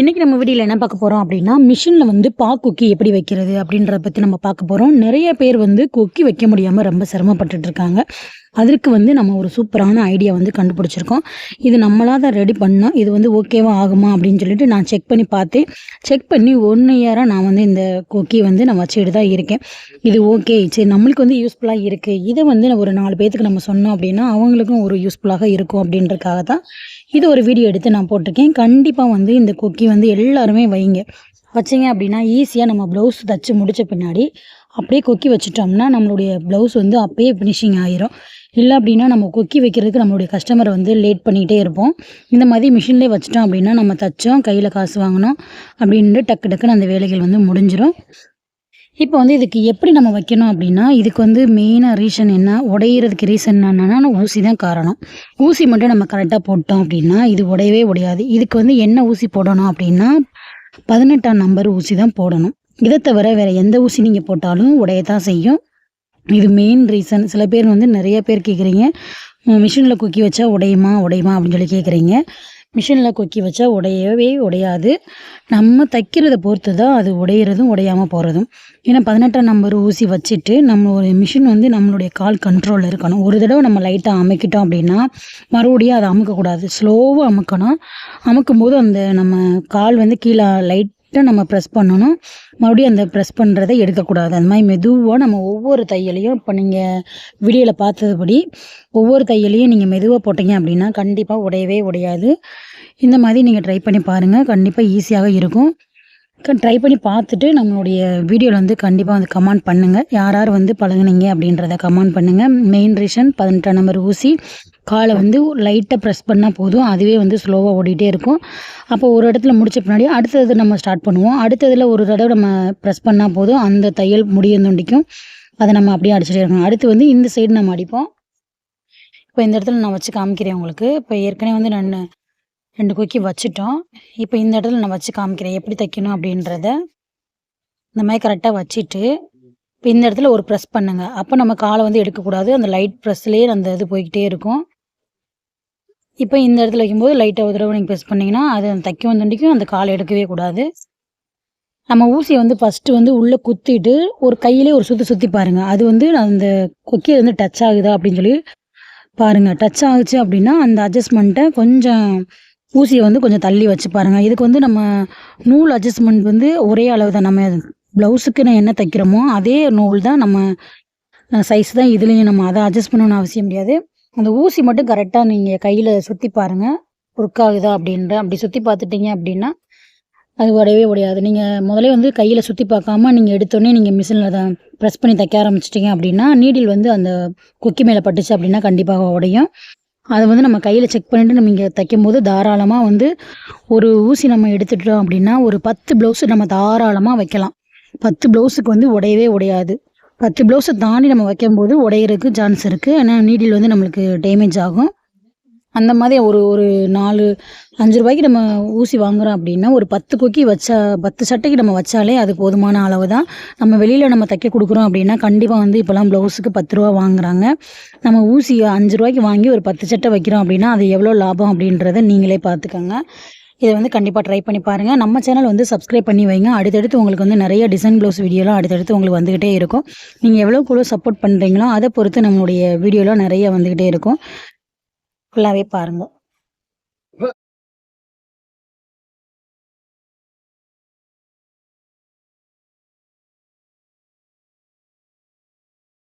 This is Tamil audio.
இன்றைக்கி நம்ம வீடியோவில் என்ன பார்க்க போகிறோம் அப்படின்னா மிஷினில் வந்து பா கொக்கி எப்படி வைக்கிறது அப்படின்றத பற்றி நம்ம பார்க்க போகிறோம் நிறைய பேர் வந்து கொக்கி வைக்க முடியாமல் ரொம்ப சிரமப்பட்டுட்டு இருக்காங்க. அதற்கு வந்து நம்ம ஒரு சூப்பரான ஐடியா வந்து கண்டுபிடிச்சிருக்கோம். இது நம்மளாக தான் ரெடி பண்ணோம். இது வந்து ஓகேவா ஆகுமா அப்படின்னு சொல்லிட்டு நான் செக் பண்ணி பார்த்தேன். செக் பண்ணி ஒன் இயராக நான் வந்து இந்த கொக்கி வந்து நான் வச்சுக்கிட்டு தான் இருக்கேன். இது ஓகே சரி நம்மளுக்கு வந்து யூஸ்ஃபுல்லாக இருக்குது இதை வந்து ஒரு நாலு பேர்த்துக்கு நம்ம சொன்னோம் அப்படின்னா அவங்களுக்கும் ஒரு யூஸ்ஃபுல்லாக இருக்கும் அப்படின்றதுக்காக தான் இது ஒரு வீடியோ எடுத்து நான் போட்டிருக்கேன். கண்டிப்பாக வந்து இந்த கொக்கி வந்து எல்லாருமே வைங்க. வச்சிங்க அப்படின்னா ஈஸியாக நம்ம ப்ளவுஸ் தச்சு முடித்த பின்னாடி அப்படியே கொக்கி வச்சுட்டோம்னா நம்மளுடைய ப்ளவுஸ் வந்து அப்பயே ஃபினிஷிங் ஆயிரும். இல்லை அப்படின்னா நம்ம கொக்கி வைக்கிறதுக்கு நம்மளுடைய கஸ்டமரை வந்து லேட் பண்ணிகிட்டே இருப்போம். இந்த மாதிரி மிஷின்லேயே வச்சிட்டோம் அப்படின்னா நம்ம தைச்சோம் கையில் காசு வாங்கினோம் அப்படின்ட்டு டக்கு டக்குன்னு அந்த வேலைகள் வந்து முடிஞ்சிடும் இப்போ வந்து இதுக்கு எப்படி நம்ம வைக்கணும் அப்படின்னா இதுக்கு வந்து மெயினாக ரீசன் என்ன? உடையிறதுக்கு ரீசன் என்னென்னா ஊசி தான் காரணம். ஊசி மட்டும் நம்ம கரெக்டாக போட்டோம் அப்படின்னா இது உடையவே உடையாது. இதுக்கு வந்து என்ன ஊசி போடணும் அப்படின்னா பதினெட்டாம் நம்பர் ஊசி தான் போடணும். இதை தவிர வேறு எந்த ஊசி நீங்கள் போட்டாலும் உடையத்தான் செய்யும். இது மெயின் ரீசன் சில பேர் வந்து நிறைய பேர் கேட்குறீங்க மிஷினில் குக்கி வச்சா உடையுமா உடையுமா? அப்படின்னு சொல்லி கேட்குறீங்க மிஷினில் கொக்கி வச்சா உடையவே உடையாது. நம்ம தைக்கிறத பொறுத்து தான் அது உடையிறதும் உடையாமல் போகிறதும் ஏன்னா பதினெட்டாம் நம்பர் ஊசி வச்சுட்டு நம்மளோட மிஷின் வந்து நம்மளுடைய கால் கண்ட்ரோலில் இருக்கணும். ஒரு தடவை நம்ம லைட்டாக அமைக்கிட்டோம் அப்படின்னா மறுபடியும் அதை அமுக்கக்கூடாது. ஸ்லோவாக அமுக்கணும். அமுக்கும் போது அந்த நம்ம கால் வந்து கீழே லைட் லைட்டாக நம்ம ப்ரெஸ் பண்ணணும். மறுபடியும் அந்த ப்ரெஸ் பண்ணுறதை எடுக்கக்கூடாது. அந்த மாதிரி மெதுவாக நம்ம ஒவ்வொரு தையலையும் இப்போ நீங்கள் வீடியோவில் பார்த்ததுபடி ஒவ்வொரு தையலையும் நீங்கள் மெதுவாக போட்டீங்க அப்படின்னா கண்டிப்பாக உடையவே உடையாது. இந்த மாதிரி நீங்கள் ட்ரை பண்ணி பாருங்கள் கண்டிப்பாக ஈஸியாக இருக்கும். ட்ரை பண்ணி பார்த்துட்டு நம்மளுடைய வீடியோவில் வந்து கண்டிப்பாக வந்து கமெண்ட் பண்ணுங்கள் யார் யார் வந்து பழகுனீங்க அப்படின்றத கமெண்ட் பண்ணுங்கள் மெயின் ரீஷன் பதினெட்டாம் நம்பர் ஊசி. காலை வந்து லைட்டாக ப்ரெஸ் பண்ணால் போதும். அதுவே வந்து ஸ்லோவாக ஓடிட்டே இருக்கும். அப்போ ஒரு இடத்துல முடிச்ச பின்னாடி அடுத்தது நம்ம ஸ்டார்ட் பண்ணுவோம். அடுத்ததில் ஒரு தடவை நம்ம ப்ரெஸ் பண்ணால் போதும். அந்த தையல் முடியந்தொண்டிக்கும் அதை நம்ம அப்படியே அடிச்சுட்டே இருக்கணும். அடுத்து வந்து இந்த சைடு நம்ம அடிப்போம். இப்போ இந்த இடத்துல நான் வச்சு காமிக்கிறேன் உங்களுக்கு. இப்போ ஏற்கனவே வந்து நான் ரெண்டு கொக்கி வச்சுட்டோம். இப்போ இந்த இடத்துல நான் வச்சு காமிக்கிறேன். எப்படி தைக்கணும் அப்படின்றத. இந்த மாதிரி கரெக்டாக வச்சுட்டு இப்போ இந்த இடத்துல ஒரு ப்ரெஸ் பண்ணுங்கள் அப்போ நம்ம காலை வந்து எடுக்கக்கூடாது. அந்த லைட் ப்ரெஸ்லேயே அந்த இது போய்கிட்டே இருக்கும். இப்போ இந்த இடத்துல வைக்கும்போது லைட்டாக ஒரு தடவை நீங்கள் ப்ரெஸ் பண்ணிங்கன்னா அது அந்த தைக்க வந்துண்டிக்கும் அந்த காலை எடுக்கவே கூடாது. நம்ம ஊசியை வந்து ஃபஸ்ட்டு வந்து உள்ளே குத்திட்டு ஒரு கையிலே ஒரு சுற்றி சுற்றி பாருங்கள் அது வந்து அந்த கொக்கியை வந்து டச் ஆகுதா அப்படின்னு சொல்லி பாருங்கள் டச் ஆகுச்சு அப்படின்னா அந்த அட்ஜஸ்ட்மெண்ட்டை கொஞ்சம் ஊசியை வந்து கொஞ்சம் தள்ளி வச்சு பாருங்கள் இதுக்கு வந்து நம்ம நூல் அட்ஜஸ்ட்மெண்ட் வந்து ஒரே அளவு தான் நம்ம ப்ளவுஸுக்கு நான் என்ன தைக்கிறோமோ அதே நூல் தான் நம்ம சைஸ் தான் இதுலேயும் நம்ம அதை அட்ஜஸ்ட் பண்ணணும்னு அவசியம் முடியாது அந்த ஊசி மட்டும் கரெக்டாக நீங்கள் கையில் சுற்றி பாருங்கள் ஒர்க் ஆகுதா அப்படின்ற அப்படி சுற்றி பார்த்துட்டீங்க அப்படின்னா அது உடையவே உடையாது. நீங்கள் முதலே வந்து கையில் சுற்றி பார்க்காம நீங்கள் எடுத்தோடனே நீங்கள் மிஷினில் அதை ப்ரெஸ் பண்ணி தைக்க ஆரம்பிச்சிட்டிங்க அப்படின்னா நீடில் வந்து அந்த கொக்கி மேலே பட்டுச்சு அப்படின்னா கண்டிப்பாக உடையும். அதை வந்து நம்ம கையில் செக் பண்ணிவிட்டு நம்ம இங்கே தைக்கும்போது தாராளமாக வந்து ஒரு ஊசி நம்ம எடுத்துட்டோம் அப்படின்னா ஒரு பத்து ப்ளவுஸு நம்ம தாராளமாக வைக்கலாம். பத்து ப்ளவுஸுக்கு வந்து உடையவே உடையாது. பத்து ப்ளவுஸை தாண்டி நம்ம வைக்கும்போது உடையிறதுக்கு சான்ஸ் இருக்குது ஏன்னா நீடில் வந்து நம்மளுக்கு டேமேஜ் ஆகும். அந்த மாதிரி ஒரு ஒரு நாலு அஞ்சு ரூபாய்க்கு நம்ம ஊசி வாங்குகிறோம் அப்படின்னா ஒரு பத்து கொக்கி வச்சா பத்து சட்டைக்கு நம்ம வச்சாலே அது போதுமான அளவு தான் நம்ம வெளியில் நம்ம தைக்க கொடுக்குறோம் அப்படின்னா கண்டிப்பாக வந்து இப்போலாம் ப்ளவுஸுக்கு பத்து ரூபா வாங்குறாங்க. நம்ம ஊசி அஞ்சு ரூபாய்க்கு வாங்கி ஒரு பத்து சட்டை வைக்கிறோம் அப்படின்னா அது எவ்வளோ லாபம் அப்படின்றத நீங்களே பார்த்துக்கோங்க. இதை வந்து கண்டிப்பாக ட்ரை பண்ணி பாருங்கள் நம்ம சேனல் வந்து சப்ஸ்கிரைப் பண்ணி வைங்க. அடுத்தடுத்து உங்களுக்கு வந்து நிறைய டிசைன் ப்ளவுஸ் வீடியோலாம் அடுத்தடுத்து உங்களுக்கு வந்துக்கிட்டே இருக்கும். நீங்கள் எவ்வளோ கூட சப்போர்ட் பண்ணுறீங்களோ அதை பொறுத்து நம்மளுடைய வீடியோலாம் நிறைய வந்துக்கிட்டே இருக்கும். ஃபுல்லாகவே பாருங்கள்